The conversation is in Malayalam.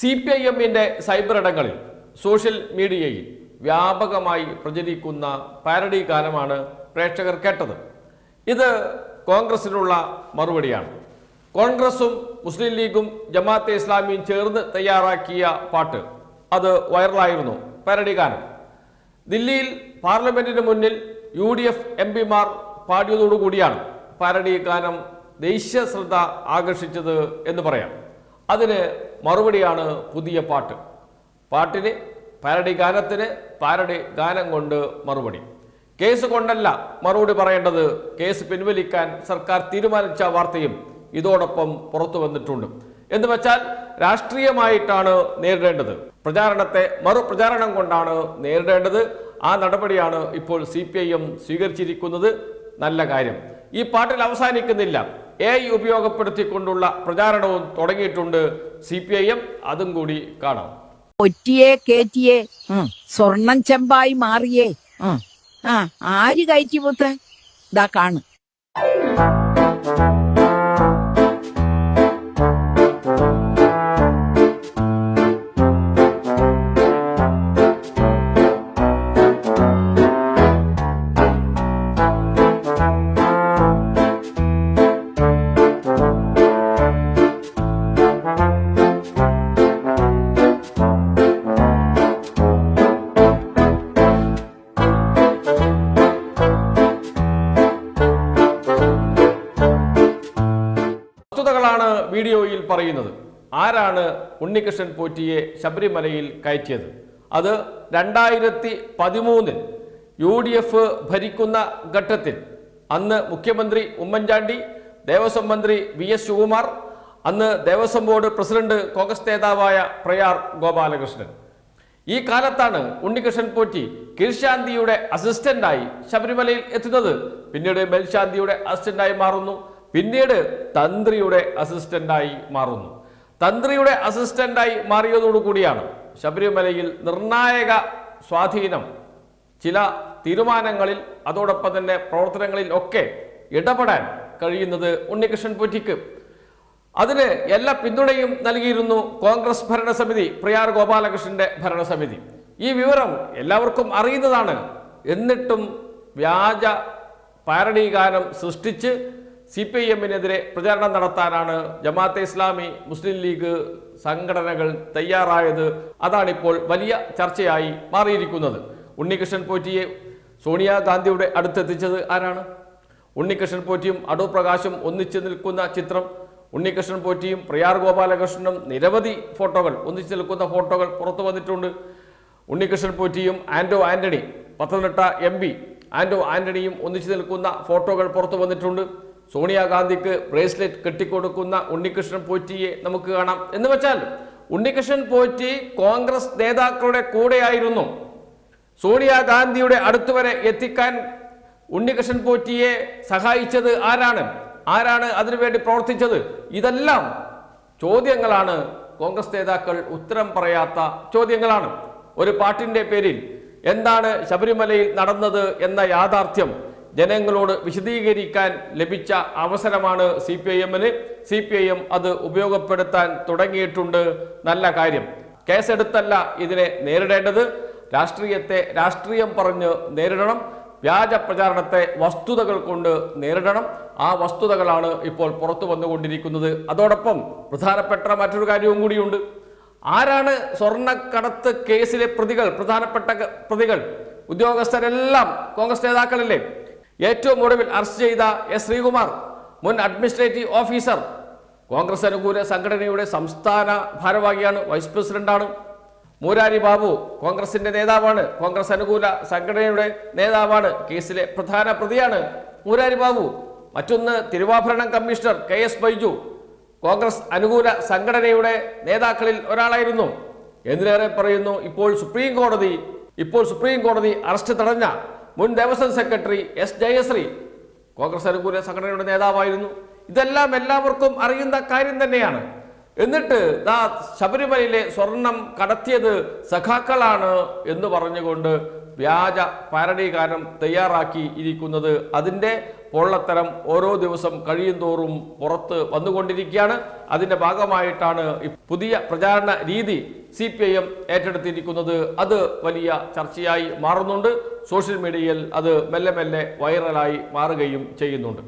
സി പി ഐ എമ്മിന്റെ സൈബർ ഇടങ്ങളിൽ സോഷ്യൽ മീഡിയയിൽ വ്യാപകമായി പ്രചരിക്കുന്ന പാരഡി ഗാനമാണ് പ്രേക്ഷകർ കേട്ടത്. ഇത് കോൺഗ്രസിനുള്ള മറുപടിയാണ്. കോൺഗ്രസും മുസ്ലിം ലീഗും ജമാഅത്തെ ഇസ്ലാമിയും ചേർന്ന് തയ്യാറാക്കിയ പാട്ട്. അത് വൈറലായിരുന്നു പാരഡി ഗാനം. ദില്ലിയിൽ പാർലമെന്റിന് മുന്നിൽ യു ഡി എഫ് എം പിമാർ പാടിയതോടുകൂടിയാണ് പാരഡി ഗാനം ദേശീയ ശ്രദ്ധ ആകർഷിച്ചത് എന്ന് പറയാം. അതിന് മറുപടിയാണ് പുതിയ പാട്ട്. പാട്ടിന് പാരഡി ഗാനത്തിന് പാരഡി ഗാനം കൊണ്ട് മറുപടി. കേസ് കൊണ്ടല്ല മറുപടി പറയേണ്ടത്. കേസ് പിൻവലിക്കാൻ സർക്കാർ തീരുമാനിച്ച വാർത്തയും ഇതോടൊപ്പം പുറത്തു വന്നിട്ടുണ്ട്. എന്ന് വെച്ചാൽ രാഷ്ട്രീയമായിട്ടാണ് നേരിടേണ്ടത്. പ്രചാരണത്തെ മറുപ്രചാരണം കൊണ്ടാണ് നേരിടേണ്ടത്. ആ നടപടിയാണ് ഇപ്പോൾ സി സ്വീകരിച്ചിരിക്കുന്നത്. നല്ല കാര്യം. ഈ പാട്ടിൽ അവസാനിക്കുന്നില്ല. എ ഐ ഉപയോഗപ്പെടുത്തിക്കൊണ്ടുള്ള പ്രചാരണവും തുടങ്ങിയിട്ടുണ്ട്. സി പി ഐ എം അതും കൂടി കാണാം. ഒറ്റിയെ കേറ്റിയെ സ്വർണം ചെമ്പായി മാറിയേ. ആര് കയറ്റി പുത്ത് ഇതാ കാണ്. വീഡിയോയിൽ പറയുന്നത്. ആരാണ് ഉണ്ണികൃഷ്ണൻ പോറ്റിയെ ശബരിമലയിൽ കയറ്റിയത്? അത് രണ്ടായിരത്തി പതിമൂന്നിൽ യു ഡി എഫ് ഭരിക്കുന്ന ഘട്ടത്തിൽ. അന്ന് മുഖ്യമന്ത്രി ഉമ്മൻചാണ്ടി ദേവസ്വം മന്ത്രി വി എസ് ശിവകുമാർ അന്ന് ദേവസ്വം ബോർഡ് പ്രസിഡന്റ് കോൺഗ്രസ് നേതാവായ പ്രയാർ ഗോപാലകൃഷ്ണൻ. ഈ കാലത്താണ് ഉണ്ണികൃഷ്ണൻ പോറ്റി കീഴ്ശാന്തിയുടെ അസിസ്റ്റന്റായി ശബരിമലയിൽ എത്തുന്നത്. പിന്നീട് മേൽശാന്തിയുടെ അസിസ്റ്റന്റായി മാറുന്നു. പിന്നീട് തന്ത്രിയുടെ അസിസ്റ്റന്റായി മാറുന്നു. തന്ത്രിയുടെ അസിസ്റ്റന്റായി മാറിയതോടുകൂടിയാണ് ശബരിമലയിൽ നിർണായക സ്വാധീനം. ചില തീരുമാനങ്ങളിൽ അതോടൊപ്പം തന്നെ പ്രവർത്തനങ്ങളിൽ ഒക്കെ ഇടപെടാൻ കഴിയുന്നത് ഉണ്ണികൃഷ്ണൻ പൊറ്റിക്ക്. അതിന് എല്ലാ പിന്തുണയും നൽകിയിരുന്നു കോൺഗ്രസ് ഭരണസമിതി പ്രിയാർ ഗോപാലകൃഷ്ണന്റെ ഭരണസമിതി. ഈ വിവരം എല്ലാവർക്കും അറിയുന്നതാണ്. എന്നിട്ടും വ്യാജ ഗാനം സൃഷ്ടിച്ച് സി പി ഐ എമ്മിനെതിരെ പ്രചാരണം നടത്താനാണ് ജമാഅത്തെ ഇസ്ലാമി മുസ്ലിം ലീഗ് സംഘടനകൾ തയ്യാറായത്. അതാണിപ്പോൾ വലിയ ചർച്ചയായി മാറിയിരിക്കുന്നത്. ഉണ്ണികൃഷ്ണൻ പോറ്റിയെ സോണിയാഗാന്ധിയുടെ അടുത്തെത്തിച്ചത് ആരാണ്? ഉണ്ണികൃഷ്ണൻ പോറ്റിയും അടൂർ പ്രകാശും ഒന്നിച്ചു നിൽക്കുന്ന ചിത്രം. ഉണ്ണികൃഷ്ണൻ പോറ്റിയും പ്രിയാർ ഗോപാലകൃഷ്ണനും നിരവധി ഫോട്ടോകൾ ഒന്നിച്ചു നിൽക്കുന്ന ഫോട്ടോകൾ പുറത്തു വന്നിട്ടുണ്ട്. ഉണ്ണികൃഷ്ണൻ പോറ്റിയും ആൻഡോ ആന്റണി പത്തനംതിട്ട എം പി ആന്റോ ആന്റണിയും ഒന്നിച്ചു നിൽക്കുന്ന ഫോട്ടോകൾ പുറത്തു വന്നിട്ടുണ്ട്. സോണിയാഗാന്ധിക്ക് ബ്രേസ്ലെറ്റ് കെട്ടിക്കൊടുക്കുന്ന ഉണ്ണികൃഷ്ണൻ പോറ്റിയെ നമുക്ക് കാണാം. എന്ന് വെച്ചാൽ ഉണ്ണികൃഷ്ണൻ പോറ്റി കോൺഗ്രസ് നേതാക്കളുടെ കൂടെയായിരുന്നു. സോണിയാഗാന്ധിയുടെ അടുത്തുവരെ എത്തിക്കാൻ ഉണ്ണികൃഷ്ണൻ പോറ്റിയെ സഹായിച്ചത് ആരാണ്? ആരാണ് അതിനുവേണ്ടി പ്രവർത്തിച്ചത്? ഇതെല്ലാം ചോദ്യങ്ങളാണ്. കോൺഗ്രസ് നേതാക്കൾ ഉത്തരം പറയാത്ത ചോദ്യങ്ങളാണ്. ഒരു പാട്ടിന്റെ പേരിൽ എന്താണ് ശബരിമലയിൽ നടന്നത് എന്ന യാഥാർത്ഥ്യം ജനങ്ങളോട് വിശദീകരിക്കാൻ ലഭിച്ച അവസരമാണ് സി പി ഐ എമ്മിന്. സി പി ഐ എം അത് ഉപയോഗപ്പെടുത്താൻ തുടങ്ങിയിട്ടുണ്ട്. നല്ല കാര്യം. കേസെടുത്തല്ല ഇതിനെ നേരിടേണ്ടത്. രാഷ്ട്രീയത്തെ രാഷ്ട്രീയം പറഞ്ഞ് നേരിടണം. വ്യാജ പ്രചാരണത്തെ വസ്തുതകൾ കൊണ്ട് നേരിടണം. ആ വസ്തുതകളാണ് ഇപ്പോൾ പുറത്തു വന്നുകൊണ്ടിരിക്കുന്നത്. അതോടൊപ്പം പ്രധാനപ്പെട്ട മറ്റൊരു കാര്യവും കൂടിയുണ്ട്. ആരാണ് സ്വർണക്കടത്ത് കേസിലെ പ്രതികൾ? പ്രധാനപ്പെട്ട പ്രതികൾ. ഉദ്യോഗസ്ഥരെല്ലാം കോൺഗ്രസ് നേതാക്കളല്ലേ? ഏറ്റവും ഒടുവിൽ അറസ്റ്റ് ചെയ്ത എസ് ശ്രീകുമാർ മുൻ അഡ്മിനിസ്ട്രേറ്റീവ് ഓഫീസർ കോൺഗ്രസ് അനുകൂല സംഘടനയുടെ സംസ്ഥാന ഭാരവാഹിയാണ് വൈസ് പ്രസിഡന്റാണ്. മൂരാരി ബാബു കോൺഗ്രസിന്റെ നേതാവാണ് കോൺഗ്രസ് അനുകൂല സംഘടനയുടെ നേതാവാണ് കേസിലെ പ്രധാന പ്രതിയാണ് മൂരാരി ബാബു. മറ്റൊന്ന് തിരുവാഭരണം commissioner K S Baiju Congress അനുകൂല സംഘടനയുടെ നേതാക്കളിൽ ഒരാളായിരുന്നു. എന്തിനേറെ പറയുന്നു ഇപ്പോൾ സുപ്രീം കോടതി ഇപ്പോൾ സുപ്രീം കോടതി അറസ്റ്റ് തടഞ്ഞ മുൻ ദേവസ്വം സെക്രട്ടറി എസ് ജയശ്രീ കോൺഗ്രസ് അനുകൂല സംഘടനയുടെ നേതാവായിരുന്നു. ഇതെല്ലാം എല്ലാവർക്കും അറിയുന്ന കാര്യം തന്നെയാണ്. എന്നിട്ട് ദാ ശബരിമലയിലെ സ്വർണം കടത്തിയത് സഖാക്കളാണ് എന്ന് പറഞ്ഞുകൊണ്ട് വ്യാജ പാരഡി ഗാനം തയ്യാറാക്കി ഇരിക്കുന്നത് അതിന്റെ പൊള്ളത്തരം ഓരോ ദിവസം കഴിയും തോറും പുറത്ത് വന്നുകൊണ്ടിരിക്കുകയാണ്. അതിന്റെ ഭാഗമായിട്ടാണ് പുതിയ പ്രചാരണ രീതി സി പി ഐ എം ഏറ്റെടുത്തിരിക്കുന്നത്. അത് വലിയ ചർച്ചയായി മാറുന്നുണ്ട്. സോഷ്യൽ മീഡിയയിൽ അത് മെല്ലെ മെല്ലെ വൈറലായി മാറുകയും ചെയ്യുന്നുണ്ട്.